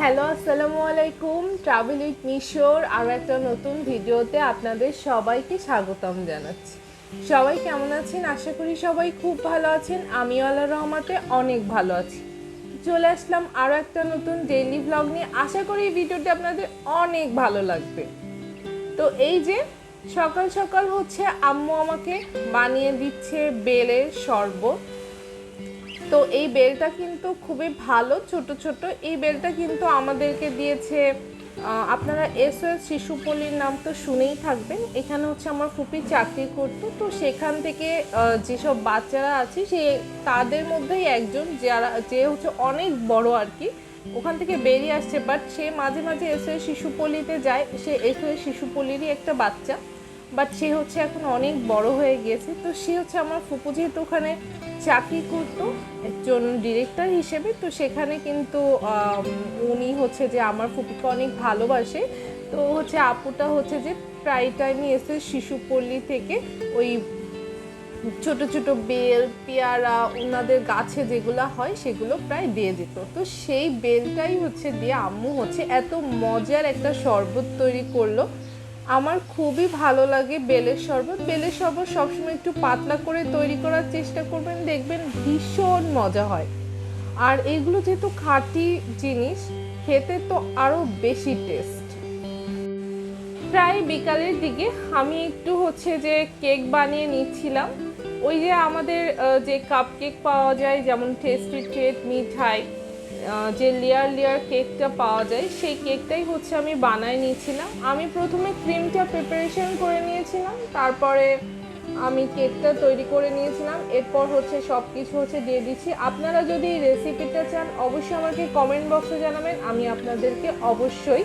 Hello, আসসালামু আলাইকুম। Travel with মিশোর আরও একটা নতুন ভিডিওতে আপনাদের সবাইকে স্বাগতম জানাচ্ছি। সবাই কেমন আছেন? আশা করি সবাই খুব ভালো আছেন। আমিও আল্লাহ রহমাতে অনেক ভালো আছি। চলে আসলাম আরও একটা নতুন ডেইলি ব্লগ নিয়ে। আশা করি এই ভিডিওটি আপনাদের অনেক ভালো লাগবে। তো এই যে, সকাল সকাল হচ্ছে আম্মু আমাকে বানিয়ে দিচ্ছে বেলের শরবত। তো এই বেলটা কিন্তু খুবই ভালো, ছোট ছোট। এই বেলটা কিন্তু আমাদেরকে দিয়েছে আপনারা এসওএস শিশুপল্লীর নাম তো শুনেই থাকবেন। এখানে হচ্ছে আমার ফুপি চাকরি করতো। তো সেখান থেকে যেসব বাচ্চারা আছে, সে তাদের মধ্যেই একজন যারা, যে হচ্ছে অনেক বড় আর কি। ওখান থেকে বেরিয়ে আসছে বাট সে মাঝে মাঝে এসওএস শিশুপল্লীতে যায়। সে এসওএস শিশুপল্লীরই একটা বাচ্চা। বাট সে হচ্ছে এখন অনেক বড় হয়ে গিয়েছে। তো সে হচ্ছে আমার ফুপু, যেহেতু ওখানে চাকরি করতো, একজন ডিরেক্টর হিসেবে, তো সেখানে কিন্তু উনি হচ্ছে যে আমার ফুপুকে অনেক ভালোবাসে। তো হচ্ছে আপুটা হচ্ছে যে প্রায় টাইমই এসে শিশুপল্লী থেকে ওই ছোট ছোট বেল, পেয়ারা ওনাদের গাছে যেগুলো হয়, সেগুলো প্রায় দিয়ে দিত। তো সেই বেলটাই হচ্ছে দিয়ে আম্মু হচ্ছে এত মজার একটা শরবত তৈরি করল। আমার খুবই ভালো লাগে বেলের শরবত। বেলের শরবত সবসময় একটু পাতলা করে তৈরি করার চেষ্টা করবেন, দেখবেন ভীষণ মজা হয়। আর এগুলো যেহেতু খাঁটি জিনিস, খেতে তো আরও বেশি টেস্ট প্রায় বিকালের দিকে আমি একটু হচ্ছে যে কেক বানিয়ে নিচ্ছিলাম। ওই যে আমাদের যে কাপ কেক পাওয়া যায়, যেমন টেস্টি ট্রেট মিঠাই যে লেয়ার লেয়ার কেকটা পাওয়া যায়, সেই কেকটাই হচ্ছে আমি বানায় নিয়েছিলাম। আমি প্রথমে ক্রিমটা প্রিপারেশন করে নিয়েছিলাম, তারপরে আমি কেকটা তৈরি করে নিয়েছিলাম, এরপর হচ্ছে সব কিছু হচ্ছে দিয়ে দিচ্ছি। আপনারা যদি এই রেসিপিটা চান, অবশ্যই আমাকে কমেন্ট বক্সে জানাবেন, আমি আপনাদেরকে অবশ্যই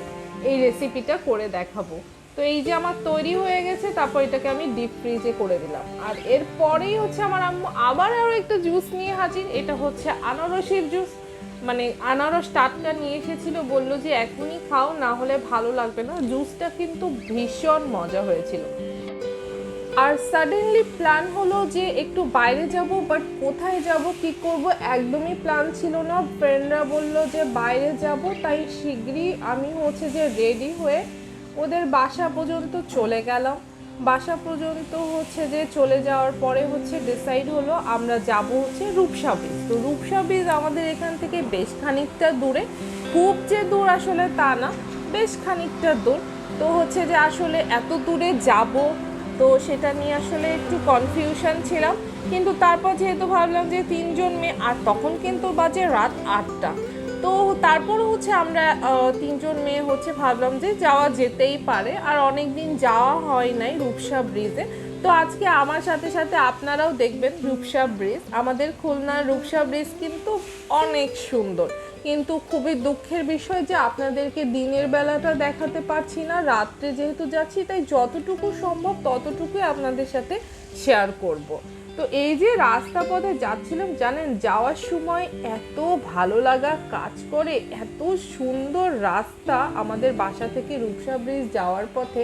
এই রেসিপিটা করে দেখাবো। তো এই যে আমার তৈরি হয়ে গেছে, তারপর এটাকে আমি ডিপ ফ্রিজে করে দিলাম। আর এরপরেই হচ্ছে আমার আম্মু আবার আরও একটা জুস নিয়ে হাজির, এটা হচ্ছে আনারসের জুস মানে আনারস টাটকা নিয়ে এসেছিল, বলল যে এখনই খাও, না হলে ভালো লাগবে না। জুসটা কিন্তু ভীষণ মজা হয়েছিল। আর সাডেনলি প্ল্যান হলো যে একটু বাইরে যাব বাট কোথায় যাব, কি করব, একদমই প্ল্যান ছিল না। ফ্রেন্ডরা বলল যে বাইরে যাব, তাই শীঘ্রই আমি হচ্ছে যে রেডি হয়ে ওদের বাসা পর্যন্ত চলে গেলাম। বাসা পর্যন্ত হচ্ছে যে চলে যাওয়ার পরে হচ্ছে ডিসাইড হলো আমরা যাব হচ্ছে রূপসা ব্রিজ তো রূপসা ব্রিজ আমাদের এখান থেকে বেশ খানিকটা দূরে। খুব যে দূর আসলে তা না, বেশ খানিকটা দূর। তো হচ্ছে যে আসলে এত দূরে যাব, তো সেটা নিয়ে আসলে একটু কনফিউশন ছিলাম। কিন্তু তারপর যেহেতু ভাবলাম যে তিনজন মেয়ে, আর তখন কিন্তু বাজে রাত আটটা। তো তারপর হচ্ছে আমরা তিনজন মেয়ে হচ্ছে ভাবলাম যে যাওয়া যেতেই পারে, আর অনেক দিন যাওয়া হয় নাই রূপসা ব্রিজে। তো আজকে আমার সাথে সাথে আপনারাও দেখবেন রূপসা ব্রিজ। আমাদের খুলনার রূপসা ব্রিজ কিন্তু অনেক সুন্দর। কিন্তু খুবই দুঃখের বিষয় যে আপনাদেরকে দিনের বেলাটা দেখাতে পারছি না, রাত্রে যেহেতু যাচ্ছি, তাই যতটুকু সম্ভব ততটুকুই আপনাদের সাথে শেয়ার করব। তো এই যে রাস্তা পথে যাচ্ছিলাম, জানেন, যাওয়ার সময় এত ভালো লাগা কাজ করে, এত সুন্দর রাস্তা আমাদের বাসা থেকে রূপসা ব্রিজ যাওয়ার পথে।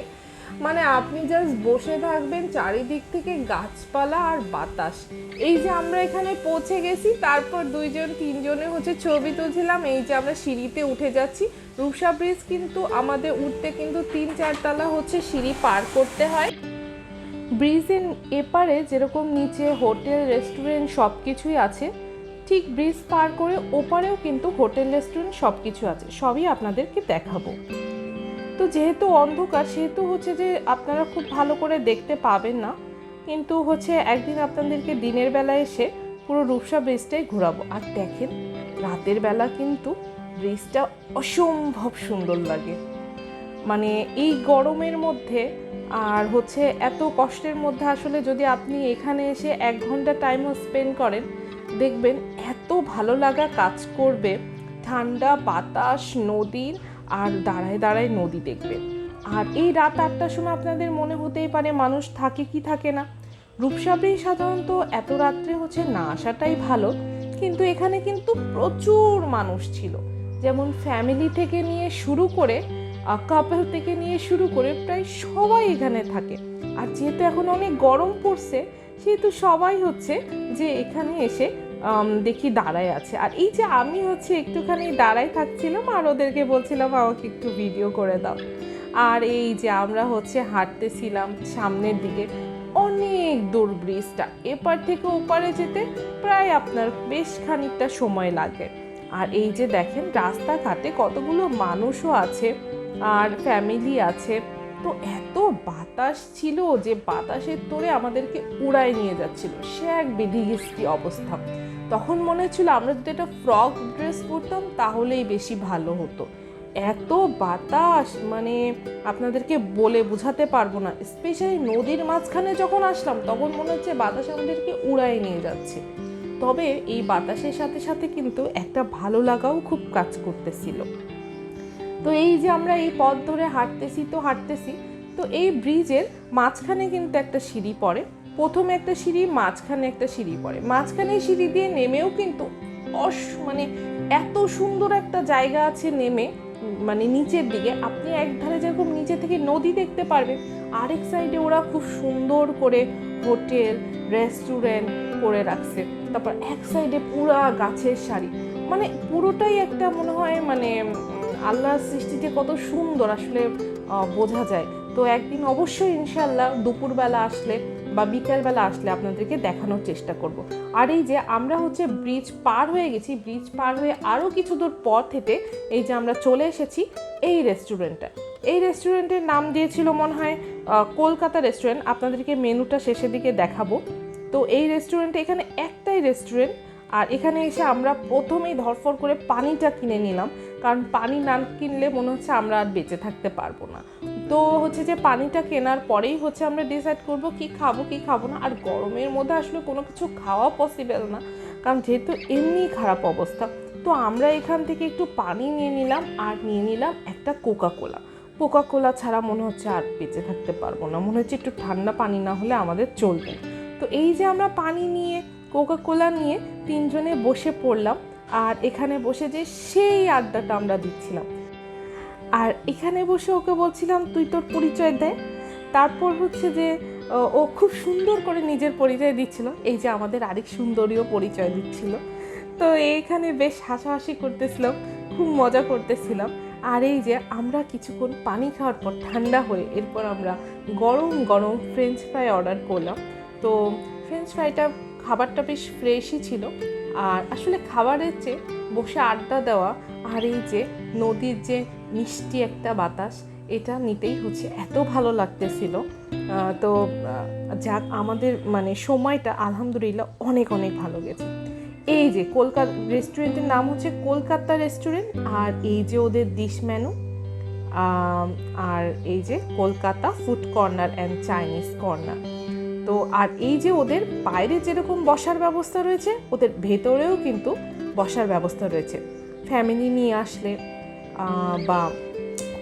মানে আপনি জাস্ট বসে থাকবেন, চারিদিক থেকে গাছপালা আর বাতাস। এই যে আমরা এখানে পৌঁছে গেছি, তারপর দুইজন, তিনজনে হচ্ছে ছবি তুলছিলাম, এই যে আমরা সিঁড়িতে উঠে যাচ্ছি। রূপসা ব্রিজ কিন্তু আমাদের উঠতে কিন্তু তিন চারতলা হচ্ছে সিঁড়ি পার করতে হয়। ব্রিজের এপারে যেরকম নিচে হোটেল, রেস্টুরেন্ট সব কিছুই আছে, ঠিক ব্রিজ পার করে ওপারেও কিন্তু হোটেল, রেস্টুরেন্ট সব কিছু আছে। সবই আপনাদেরকে দেখাবো। তো যেহেতু অন্ধকার, সেহেতু হচ্ছে যে আপনারা খুব ভালো করে দেখতে পাবেন না, কিন্তু হচ্ছে একদিন আপনাদেরকে দিনের বেলা এসে পুরো রূপসা ব্রিজটাই ঘোরাবো। আর দেখেন, রাতের বেলা কিন্তু ব্রিজটা অসম্ভব সুন্দর লাগে। মানে এই গরমের মধ্যে আর হচ্ছে এত কষ্টের মধ্যে আসলে যদি আপনি এখানে এসে এক ঘণ্টা টাইমও স্পেন্ড করেন, দেখবেন এত ভালো লাগা কাজ করবে। ঠান্ডা বাতাস নদীর আর দাঁড়ায় দাঁড়ায় নদী দেখবেন। আর এই রাত আটটার সময় আপনাদের মনে হতেই পারে মানুষ থাকে কি থাকে না। রূপসাবরি সাধারণত এত রাত্রে হচ্ছে না আসাটাই ভালো, কিন্তু এখানে কিন্তু প্রচুর মানুষ ছিল। যেমন ফ্যামিলি থেকে নিয়ে শুরু করে কাপল থেকে নিয়ে শুরু করে প্রায় সবাই এখানে থাকে। আর যেহেতু এখন অনেক গরম পড়ছে, সেহেতু সবাই হচ্ছে যে এখানে এসে দেখি দাঁড়ায় আছে। আর এই যে আমি হচ্ছে একটুখানি দাঁড়ায় থাকছিলাম আর ওদেরকে বলছিলাম, আমাকে একটু ভিডিও করে দাও। আর এই যে আমরা হচ্ছে হাঁটতেছিলাম সামনের দিকে, অনেক দূর ব্রিজটা। এপার থেকে ওপারে যেতে প্রায় আপনার বেশ খানিকটা সময় লাগে। আর এই যে দেখেন, রাস্তাঘাটে কতগুলো মানুষও আছে। আর ফ্যামিলি আছে। তো এত বাতাস ছিল যে বাতাসের তোরে আমাদেরকে উড়ায় নিয়ে যাচ্ছিল। সে এক বিধিগিস্তি অবস্থা। তখন মনে হচ্ছিল আমরা যদি একটা ফ্রক ড্রেস পরতাম তাহলেই বেশি ভালো হতো। এত বাতাস মানে আপনাদেরকে বলে বোঝাতে পারব না। স্পেশালি নদীর মাঝখানে যখন আসলাম, তখন মনে হচ্ছে বাতাস আমাদেরকে উড়ায় নিয়ে যাচ্ছে। তবে এই বাতাসের সাথে সাথে কিন্তু একটা ভালো লাগাও খুব কাজ করতেছিল। তো এই যে আমরা এই পথ ধরে হাঁটতেছি, তো হাঁটতেছি, তো এই ব্রিজের মাঝখানে কিন্তু একটা সিঁড়ি পড়ে। প্রথমে একটা সিঁড়ি, মাঝখানে একটা সিঁড়ি পড়ে। মাঝখানে সিঁড়ি দিয়ে নেমেও কিন্তু অস মানে এত সুন্দর একটা জায়গা আছে নেমে মানে নিচের দিকে। আপনি এক ধারে যেরকম নিচে থেকে নদী দেখতে পারবেন, আরেক সাইডে ওরা খুব সুন্দর করে হোটেল, রেস্টুরেন্ট করে রাখছে। তারপর এক সাইডে পুরা গাছের সারি। মানে পুরোটাই একটা মনে হয় মানে আল্লাহর সৃষ্টিতে কত সুন্দর আসলে বোঝা যায়। তো একদিন অবশ্যই ইনশাল্লাহ দুপুরবেলা আসলে বা বিকেলবেলা আসলে আপনাদেরকে দেখানোর চেষ্টা করব। আর এই যে আমরা হচ্ছে ব্রিজ পার হয়ে গেছি, ব্রিজ পার হয়ে আরও কিছু দূর পথ হেঁটে এই যে আমরা চলে এসেছি এই রেস্টুরেন্টটা এই রেস্টুরেন্টের নাম দিয়েছিল মনে হয় কলকাতা রেস্টুরেন্ট। আপনাদেরকে মেনুটা শেষের দিকে দেখাবো। তো এই রেস্টুরেন্টে এখানে একটাই রেস্টুরেন্ট আর এখানে এসে আমরা প্রথমেই ধরফর করে পানিটা কিনে নিলাম, কারণ পানি না কিনলে মনে হচ্ছে আমরা আর বেঁচে থাকতে পারব না। তো হচ্ছে যে পানিটা কেনার পরেই হচ্ছে আমরা ডিসাইড করব কি খাব কি খাব না। আর গরমের মধ্যে আসলে কোনো কিছু খাওয়া পসিবল না, কারণ যেহেতু এমনি খারাপ অবস্থা। তো আমরা এখান থেকে একটু পানি নিয়ে নিলাম আর নিয়ে নিলাম একটা কোকা কোলা কোকা কোলা ছাড়া মনে হচ্ছে আর বেঁচে থাকতে পারব না। মনে হচ্ছে একটু ঠান্ডা পানি না হলে আমাদের চলবে তো এই যে আমরা পানি নিয়ে কোকা কোলা নিয়ে তিনজনে বসে পড়লাম আর এখানে বসে যে সেই আড্ডাটা আমরা দিচ্ছিলাম। আর এখানে বসে ওকে বলছিলাম তুই তোর পরিচয় দে। তারপর হচ্ছে যে ও, খুব সুন্দর করে নিজের পরিচয় দিচ্ছিল। এই যে আমাদের আরেক সুন্দরীয় পরিচয় দিচ্ছিল। তো এইখানে বেশ হাসাহাসি করতেছিলাম খুব মজা করতেছিলাম। আর এই যে আমরা কিছুক্ষণ পানি খাওয়ার পর ঠান্ডা হয়ে এরপর আমরা গরম গরম ফ্রেঞ্চ ফ্রাই অর্ডার করলাম। তো ফ্রেঞ্চ ফ্রাইটা খাবারটা বেশ ফ্রেশই ছিল। আর আসলে খাবারের চেয়ে বসে আড্ডা দেওয়া আর এই যে নদীর যে মিষ্টি একটা বাতাস, এটা নিতেই হচ্ছে। এত ভালো লাগতেছিল। তো যাক, আমাদের মানে সময়টা আলহামদুলিল্লাহ অনেক অনেক ভালো গেছে। এই যে কলকাতা রেস্টুরেন্টের নাম হচ্ছে কলকাতা রেস্টুরেন্ট আর এই যে ওদের ডিশ মেনু আর এই যে Kolkata food corner and Chinese corner তো আর এই যে ওদের বাইরে যেরকম বসার ব্যবস্থা রয়েছে, ওদের ভেতরেও কিন্তু বসার ব্যবস্থা রয়েছে। ফ্যামিলি নিয়ে আসলে বা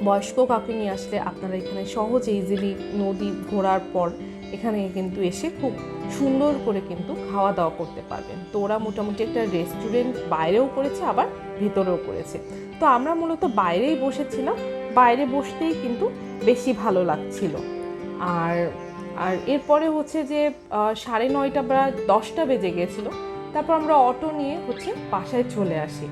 বয়স্ক কাউকে নিয়ে আসলে আপনারা এখানে সহজে ইজিলি নদী ঘোরার পর এখানে কিন্তু এসে খুব সুন্দর করে কিন্তু খাওয়া দাওয়া করতে পারবেন। তো ওরা মোটামুটি একটা রেস্টুরেন্ট বাইরেও করেছে, আবার ভেতরেও করেছে। তো আমরা মূলত বাইরেই বসেছিলাম। বাইরে বসতেই কিন্তু বেশি ভালো লাগছিল। আর আর এরপরে হচ্ছে যে সাড়ে নয়টা বা দশটা বেজে গিয়েছিল তারপর আমরা অটো নিয়ে হচ্ছে বাসায় চলে আসি।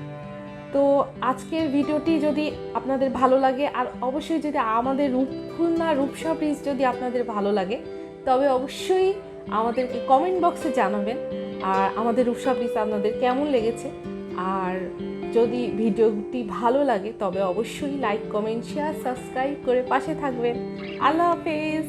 তো আজকের ভিডিওটি যদি আপনাদের ভালো লাগে, আর অবশ্যই যদি আমাদের রূপ, খুলনা রূপসা ব্রিজ যদি আপনাদের ভালো লাগে, তবে অবশ্যই আমাদেরকে কমেন্ট বক্সে জানাবেন, আর আমাদের রূপসা ব্রিজ আপনাদের কেমন লেগেছে। আর যদি ভিডিওটি ভালো লাগে, তবে অবশ্যই লাইক কমেন্ট শেয়ার সাবস্ক্রাইব করে পাশে থাকবেন। আল্লাহ হাফেজ!